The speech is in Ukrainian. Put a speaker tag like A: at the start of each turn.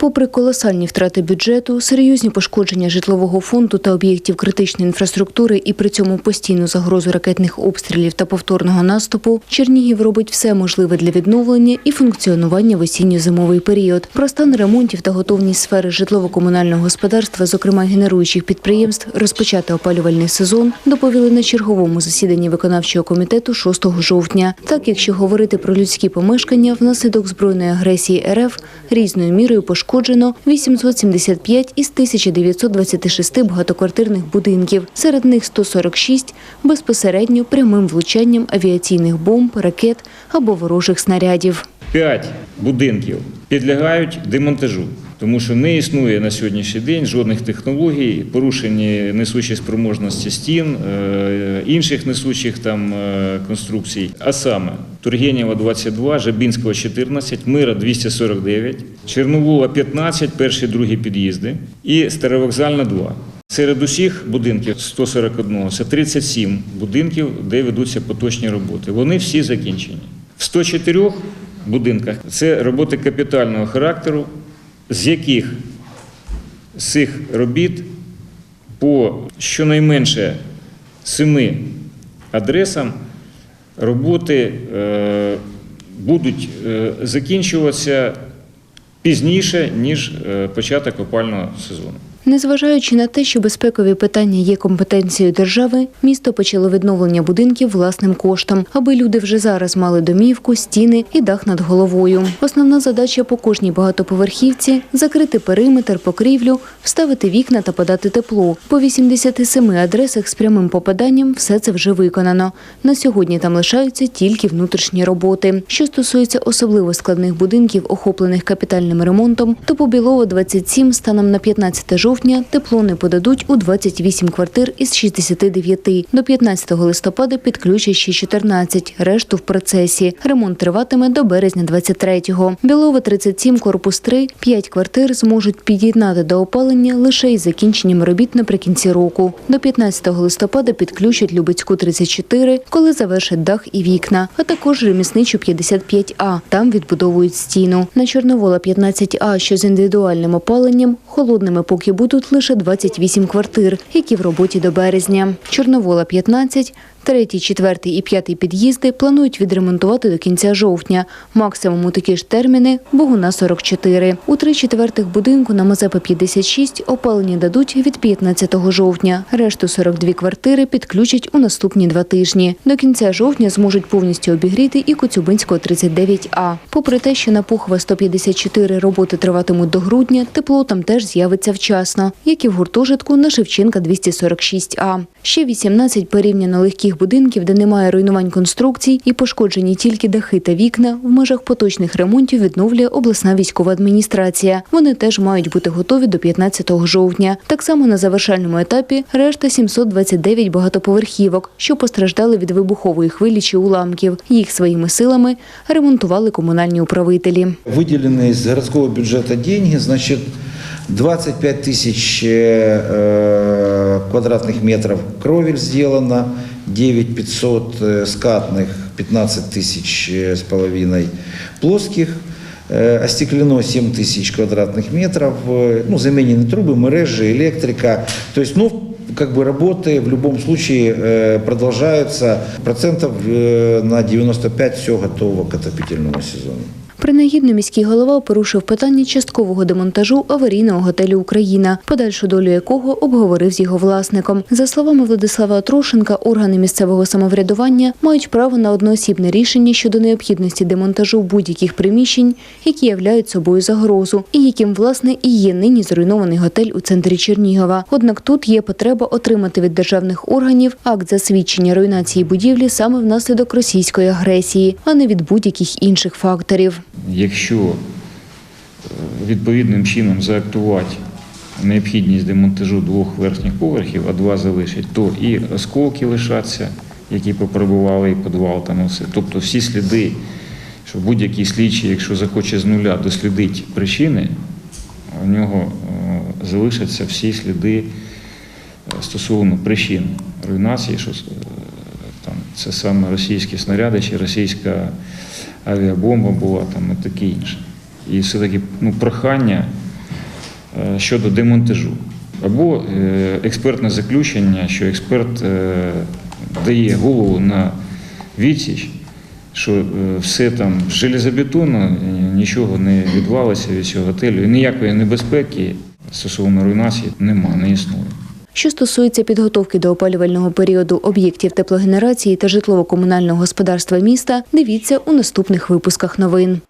A: Попри колосальні втрати бюджету, серйозні пошкодження житлового фонду та об'єктів критичної інфраструктури і при цьому постійну загрозу ракетних обстрілів та повторного наступу, Чернігів робить все можливе для відновлення і функціонування в осінньо-зимовий період. Про стан ремонтів та готовність сфери житлово-комунального господарства, зокрема генеруючих підприємств, розпочати опалювальний сезон, доповіли на черговому засіданні виконавчого комітету 6 жовтня. Так, якщо говорити про людські помешкання, внаслідок збройної агресії РФ різною мірою пошкоджено 875 із 1926 багатоквартирних будинків. Серед них 146 безпосередньо прямим влучанням авіаційних бомб, ракет або ворожих снарядів.
B: П'ять будинків підлягають демонтажу, тому що не існує на сьогоднішній день жодних технологій, порушені несучі спроможності стін, е, інших несучих там е, конструкцій. А саме Тургенєва 22, Жабінського 14, Мира 249, Черновола 15, перші другі під'їзди і Старовокзальна 2. Серед усіх будинків 141 це 37 будинків, де ведуться поточні роботи. Вони всі закінчені. В 104 будинках це роботи капітального характеру, з яких з цих робіт по щонайменше семи адресам роботи е, будуть е, закінчуватися пізніше, ніж е, початок опального сезону.
A: Незважаючи на те, що безпекові питання є компетенцією держави, місто почало відновлення будинків власним коштом, аби люди вже зараз мали домівку, стіни і дах над головою. Основна задача по кожній багатоповерхівці закрити периметр, покрівлю, вставити вікна та подати тепло. По 87 адресах з прямим попаданням все це вже виконано. На сьогодні там лишаються тільки внутрішні роботи. Що стосується особливо складних будинків, охоплених капітальним ремонтом, то по Білово 27 станом на 15 жовтня тепло не подадуть у 28 квартир із 69. До 15 листопада підключать ще 14, решту в процесі. Ремонт триватиме до березня 23-го. Білово 37, корпус 3, 5 квартир зможуть під'єднати до опалення лише із закінченням робіт наприкінці року. До 15 листопада підключать Любецьку 34, коли завершать дах і вікна, а також ремісничу 55А. Там відбудовують стіну. На Чорновола 15А, що з індивідуальним опаленням, холодними поки будуть лише 28 квартир, які в роботі до березня. Чорновола 15, третій, четвертий і п'ятий під'їзди планують відремонтувати до кінця жовтня. Максимум у такі ж терміни – Богуна 44. У три четвертих будинку на Мазепи 56 опалення дадуть від 15 жовтня. Решту 42 квартири підключать у наступні два тижні. До кінця жовтня зможуть повністю обігріти і Коцюбинського 39А. Попри те, що на Пухова 154 роботи триватимуть до грудня, тепло там теж з'явиться вчасно, як і в гуртожитку на Шевченка 246А. Ще 18 порівняно легких будинків, де немає руйнувань конструкцій і пошкоджені тільки дахи та вікна, в межах поточних ремонтів відновлює обласна військова адміністрація. Вони теж мають бути готові до 15 жовтня. Так само на завершальному етапі решта 729 багатоповерхівок, що постраждали від вибухової хвилі чи уламків. Їх своїми силами ремонтували комунальні управителі.
C: Выделены из городского бюджета деньги, значит, 25 тысяч э, квадратных метров кровель сделано, 9 500 э, скатных, 15 тысяч э, с половиной плоских, э, остеклено 7 тысяч квадратных метров, э, ну, заменены трубы, мережи, электрика. То есть, ну, как бы работы в любом случае э, продолжаются. Процентов э, на 95 все готово к отопительному сезону.
A: Принагідно міський голова порушив питання часткового демонтажу аварійного готелю Україна, подальшу долю якого обговорив з його власником. За словами Владислава Трошенка, органи місцевого самоврядування мають право на одноосібне рішення щодо необхідності демонтажу будь-яких приміщень, які являють собою загрозу, і яким власне і є нині зруйнований готель у центрі Чернігова. Однак тут є потреба отримати від державних органів акт засвідчення руйнації будівлі саме внаслідок російської агресії, а не від будь-яких інших факторів.
B: Якщо е, відповідним чином заактувати необхідність демонтажу двох верхніх поверхів, а два залишить, то і осколки лишаться, які поприбували, і підвал там усе. Тобто всі сліди, що будь-який слідчий, якщо захоче з нуля дослідити причини, у нього е, залишаться всі сліди е, стосовно причин руйнації, що там це саме російські снаряди чи російська авіабомба була там і таке інше. І все-таки ну, прохання е, щодо демонтажу. Або е, експертне заключення, що експерт е, дає голову на відсіч, що все там железобетонно, нічого не відвалиться від цього готелю, і ніякої небезпеки стосовно руйнації нема, не існує.
A: Що стосується підготовки до опалювального періоду об'єктів теплогенерації та житлово-комунального господарства міста, дивіться у наступних випусках новин.